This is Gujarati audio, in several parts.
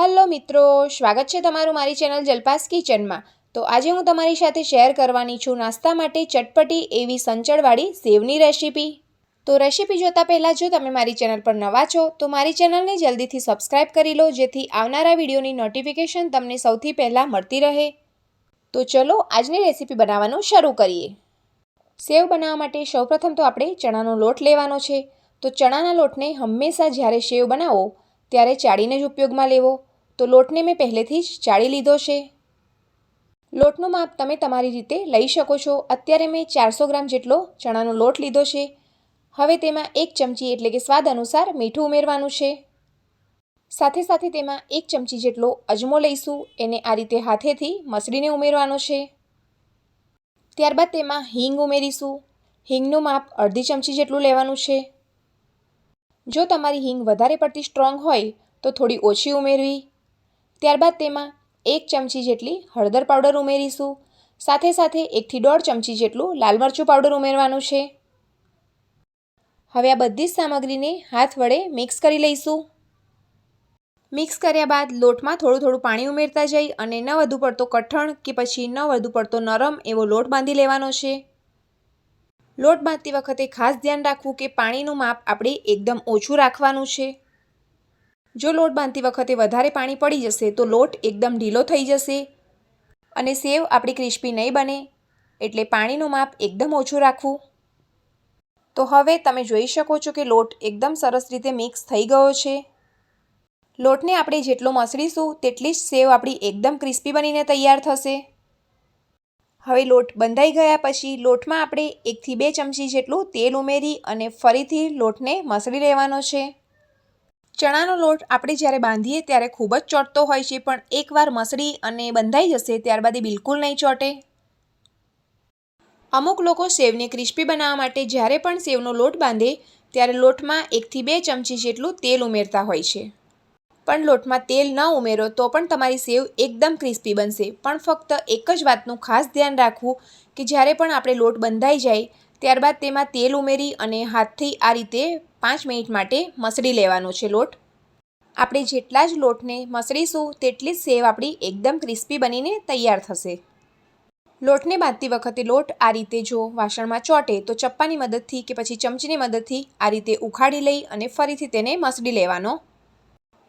હલો મિત્રો, સ્વાગત છે તમારું મારી ચેનલ જલપાસ કિચનમાં. તો આજે હું તમારી સાથે શેર કરવાની છું નાસ્તા માટે ચટપટી એવી સંચળવાળી સેવની રેસીપી. તો રેસીપી જોતાં પહેલાં જો તમે મારી ચેનલ પર નવા છો, તો મારી ચેનલને જલ્દીથી સબસ્ક્રાઇબ કરી લો, જેથી આવનારા વિડીયોની નોટિફિકેશન તમને સૌથી પહેલાં મળતી રહે. તો ચલો આજની રેસીપી બનાવવાનું શરૂ કરીએ. સેવ બનાવવા માટે સૌપ્રથમ તો આપણે ચણાનો લોટ લેવાનો છે. તો ચણાના લોટને હંમેશા જ્યારે સેવ બનાવો, ત્યારે ચાળીને જ ઉપયોગમાં લેવો. તો લોટને મેં પહેલેથી જ ચાળી લીધો છે. લોટનું માપ તમે તમારી રીતે લઈ શકો છો. અત્યારે મેં ચારસો ગ્રામ જેટલો ચણાનો લોટ લીધો છે. હવે તેમાં એક ચમચી એટલે કે સ્વાદ અનુસાર મીઠું ઉમેરવાનું છે. સાથે સાથે તેમાં એક ચમચી જેટલો અજમો લઈશું. એને આ રીતે હાથેથી મસળીને ઉમેરવાનો છે. ત્યારબાદ તેમાં હિંગ ઉમેરીશું. હિંગનું માપ અડધી ચમચી જેટલું લેવાનું છે. જો તમારી હિંગ વધારે પડતી સ્ટ્રોંગ હોય તો થોડી ઓછી ઉમેરવી. ત્યારબાદ તેમાં એક ચમચી જેટલી હળદર પાવડર ઉમેરીશું. સાથે સાથે એકથી દોઢ ચમચી જેટલું લાલ મરચું પાવડર ઉમેરવાનું છે. હવે આ બધી જ સામગ્રીને હાથ વડે મિક્સ કરી લઈશું. મિક્સ કર્યા બાદ લોટમાં થોડું થોડું પાણી ઉમેરતા જઈ અને ન વધુ પડતો કઠણ કે પછી ન વધુ પડતો નરમ એવો લોટ બાંધી લેવાનો છે. લોટ બાંધતી વખતે ખાસ ધ્યાન રાખવું કે પાણીનું માપ આપણે એકદમ ઓછું રાખવાનું છે. જો લોટ બાંધતી વખતે વધારે પાણી પડી જશે તો લોટ એકદમ ઢીલો થઈ જશે અને સેવ આપણી ક્રિસ્પી નહીં બને એટલે પાણીનું માપ એકદમ ઓછું રાખવું. તો હવે તમે જોઈ શકો છો કે લોટ એકદમ સરસ રીતે મિક્સ થઈ ગયો છે. લોટને આપણે જેટલો મસળીશું તેટલી જ સેવ આપણી એકદમ ક્રિસ્પી બનીને તૈયાર થશે. હવે લોટ બંધાઈ ગયા પછી લોટમાં આપણે એકથી બે ચમચી જેટલું તેલ ઉમેરી અને ફરીથી લોટને મસળી લેવાનો છે. ચણાનો લોટ આપણે જ્યારે બાંધીએ ત્યારે ખૂબ જ ચોંટતો હોય છે, પણ એકવાર મસળી અને બંધાઈ જશે ત્યારબાદ એ બિલકુલ નહીં ચોંટે. અમુક લોકો સેવને ક્રિસ્પી બનાવવા માટે જ્યારે પણ સેવનો લોટ બાંધે ત્યારે લોટમાં એકથી બે ચમચી જેટલું તેલ ઉમેરતા હોય છે. પણ લોટમાં તેલ ન ઉમેરો તો પણ તમારી સેવ એકદમ ક્રિસ્પી બનશે. પણ ફક્ત એક જ વાતનું ખાસ ધ્યાન રાખવું કે જ્યારે પણ આપણે લોટ બંધાઈ જાય ત્યારબાદ તેમાં તેલ ઉમેરી અને હાથથી આ રીતે પાંચ મિનિટ માટે મસળી લેવાનો છે લોટ. આપણે જેટલા જ લોટને મસળીશું તેટલી જ સેવ આપણી એકદમ ક્રિસ્પી બનીને તૈયાર થશે. લોટને બાંધતી વખતે લોટ આ રીતે જો વાસણમાં ચોંટે તો ચપ્પાની મદદથી કે પછી ચમચીની મદદથી આ રીતે ઉખાડી લઈ અને ફરીથી તેને મસળી લેવાનો.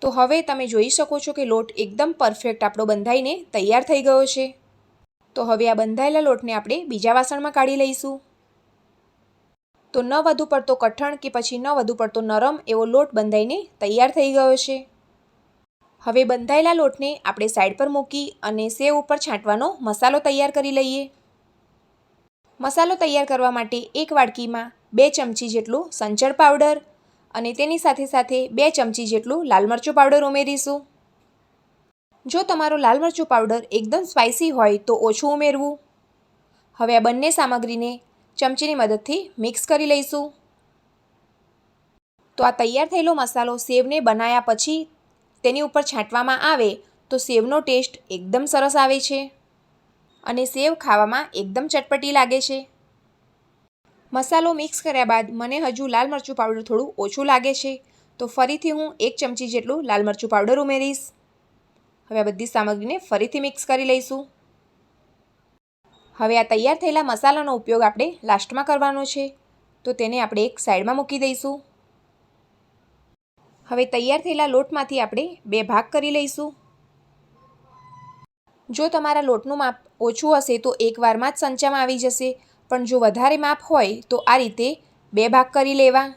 તો હવે તમે જોઈ શકો છો કે લોટ એકદમ પરફેક્ટ આપણો બંધાઈને તૈયાર થઈ ગયો છે. તો હવે આ બંધાયેલા લોટને આપણે બીજા વાસણમાં કાઢી લઈશું. તો ન વધુ પડતો કઠણ કે પછી ન વધુ પડતો નરમ એવો લોટ બંધાઈને તૈયાર થઈ ગયો છે. હવે બંધાયેલા લોટને આપણે સાઈડ પર મૂકી અને સેવ ઉપર છાંટવાનો મસાલો તૈયાર કરી લઈએ. મસાલો તૈયાર કરવા માટે એક વાડકીમાં બે ચમચી જેટલું સંચળ પાવડર અને તેની સાથે સાથે બે ચમચી જેટલું લાલ મરચું પાવડર ઉમેરીશું. જો તમારો લાલ મરચું પાવડર એકદમ સ્પાઇસી હોય તો ઓછું ઉમેરવું. હવે આ બંને સામગ્રીને ચમચીની મદદથી મિક્સ કરી લઈશું. તો આ તૈયાર થયેલો મસાલો સેવને બનાવ્યા પછી તેની ઉપર છાંટવામાં આવે તો સેવનો ટેસ્ટ એકદમ સરસ આવે છે અને સેવ ખાવામાં એકદમ ચટપટી લાગે છે. મસાલો મિક્સ કર્યા બાદ મને હજુ લાલ મરચું પાવડર થોડું ઓછું લાગે છે. તો ફરીથી હું એક ચમચી જેટલું લાલ મરચું પાવડર ઉમેરીશ. હવે આ બધી સામગ્રીને ફરીથી મિક્સ કરી લઈશું. હવે આ તૈયાર થયેલા મસાલાનો ઉપયોગ આપણે લાસ્ટમાં કરવાનો છે. તો તેને આપણે એક સાઈડમાં મૂકી દઈશું. હવે તૈયાર થયેલા લોટમાંથી આપણે બે ભાગ કરી લઈશું. જો તમારા લોટનું માપ ઓછું હશે તો એકવારમાં જ સંચામાં આવી જશે. પણ જો વધારે માપ હોય તો આ રીતે બે ભાગ કરી લેવા.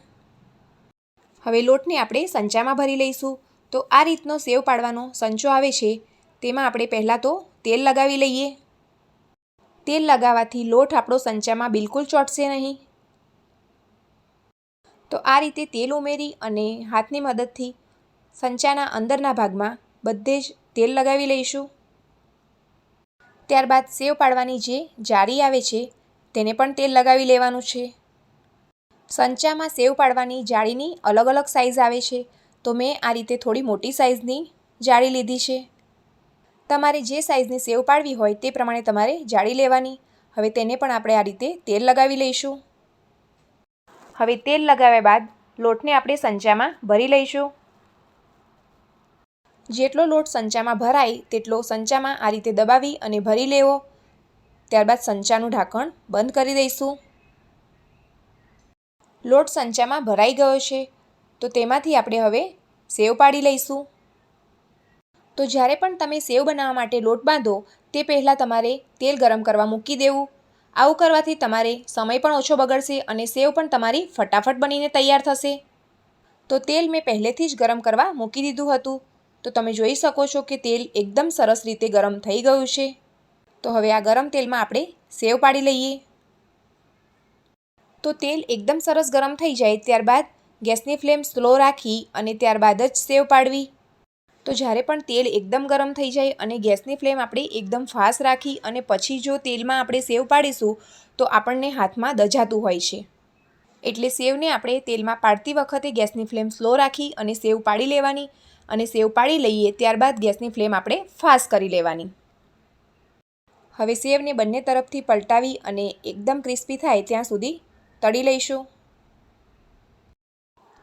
હવે લોટને આપણે સંચામાં ભરી લઈશું. તો આ રીતનો સેવ પાડવાનો સંચો આવે છે. તેમાં આપણે પહેલાં તો તેલ લગાવી લઈએ. તેલ લગાવવાથી લોટ આપણો સંચામાં બિલકુલ ચોટશે નહીં. તો આ રીતે તેલ ઉમેરી અને હાથની મદદથી સંચાના અંદરના ભાગમાં બધે જ તેલ લગાવી લઈશું. ત્યારબાદ સેવ પાડવાની જે જાળી આવે છે, તેને પણ તેલ લગાવી લેવાનું છે. સંચામાં સેવ પાડવાની જાળીની અલગ અલગ સાઇઝ આવે છે, તો મેં આ રીતે થોડી મોટી સાઇઝની જાળી લીધી છે. તમારે જે સાઇઝની સેવ પાડવી હોય તે પ્રમાણે તમારે જાળી લેવાની. હવે તેને પણ આપણે આ રીતે તેલ લગાવી લઈશું. હવે તેલ લગાવ્યા બાદ લોટને આપણે સંચામાં ભરી લઈશું. જેટલો લોટ સંચામાં ભરાય તેટલો સંચામાં આ રીતે દબાવી અને ભરી લેવો. ત્યારબાદ સંચાનું ઢાંકણ બંધ કરી દઈશું. લોટ સંચામાં ભરાઈ ગયો છે, તો તેમાંથી આપણે હવે સેવ પાડી લઈશું. તો જ્યારે પણ તમે સેવ બનાવવા માટે લોટ બાંધો, તે પહેલાં તમારે તેલ ગરમ કરવા મૂકી દેવું. આવું કરવાથી તમારે સમય પણ ઓછો બગડશે અને સેવ પણ તમારી ફટાફટ બનીને તૈયાર થશે. તો તેલ મેં પહેલેથી જ ગરમ કરવા મૂકી દીધું હતું. તો તમે જોઈ શકો છો કે તેલ એકદમ સરસ રીતે ગરમ થઈ ગયું છે. તો હવે આ ગરમ તેલમાં આપણે સેવ પાડી લઈએ. તો તેલ એકદમ સરસ ગરમ થઈ જાય ત્યારબાદ ગેસની ફ્લેમ સ્લો રાખી અને ત્યારબાદ જ સેવ પાડવી. તો જ્યારે પણ તેલ એકદમ ગરમ થઈ જાય અને ગેસની ફ્લેમ આપણે એકદમ ફાસ્ટ રાખી અને પછી જો તેલમાં આપણે સેવ પાડીશું, તો આપણને હાથમાં દજાતું હોય છે. એટલે સેવને આપણે તેલમાં પાડતી વખતે ગેસની ફ્લેમ સ્લો રાખી અને સેવ પાડી લેવાની અને સેવ પાડી લઈએ ત્યારબાદ ગેસની ફ્લેમ આપણે ફાસ્ટ કરી લેવાની. હવે સેવને બંને તરફથી પલટાવી અને એકદમ ક્રિસ્પી થાય ત્યાં સુધી તળી લઈશું.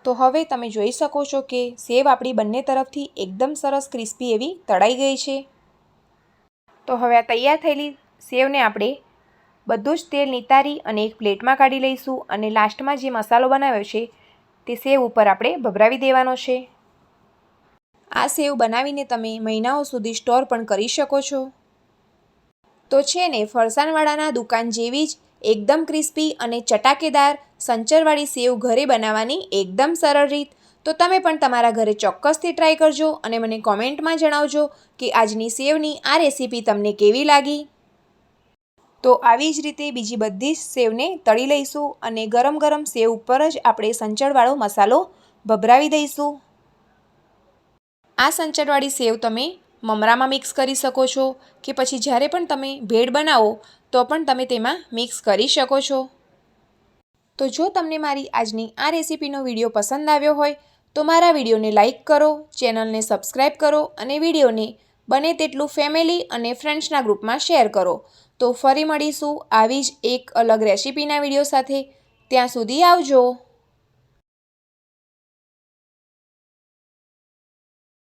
તો હવે તમે જોઈ શકો છો કે સેવ આપણી બંને તરફથી એકદમ સરસ ક્રિસ્પી એવી તળાઈ ગઈ છે. તો હવે આ તૈયાર થયેલી સેવને આપણે બધું જ તેલ નિતારી અને એક પ્લેટમાં કાઢી લઈશું અને લાસ્ટમાં જે મસાલો બનાવ્યો છે તે સેવ ઉપર આપણે ભભરાવી દેવાનો છે. આ સેવ બનાવીને તમે મહિનાઓ સુધી સ્ટોર પણ કરી શકો છો. તો છે ને, ફરસાણવાળાના દુકાન જેવી જ એકદમ ક્રિસ્પી અને ચટાકેદાર સંચરવાળી સેવ ઘરે બનાવવાની એકદમ સરળ રીત. તો તમે પણ તમારા ઘરે ચોક્કસથી ટ્રાય કરજો અને મને કોમેન્ટમાં જણાવજો કે આજની સેવની આ રેસીપી તમને કેવી લાગી. તો આવી જ રીતે બીજી બધી જ સેવને તળી લઈશું અને ગરમ ગરમ સેવ ઉપર જ આપણે સંચળવાળો મસાલો ભભરાવી દઈશું. આ સંચળવાળી સેવ તમે મમરામાં મિક્સ કરી શકો છો કે પછી જ્યારે પણ તમે ભેળ બનાવો, તો પણ તમે તેમાં મિક્સ કરી શકો છો. તો જો તમને મારી આજની આ રેસીપીનો વીડિયો પસંદ આવ્યો હોય, તો મારા વિડીયોને લાઇક કરો, ચેનલને સબસ્ક્રાઈબ કરો અને વિડીયોને બને તેટલું ફેમિલી અને ફ્રેન્ડ્સના ગ્રુપમાં શેર કરો. તો ફરી મળીશું આવી જ એક અલગ રેસીપીના વીડિયો સાથે. ત્યાં સુધી આવજો.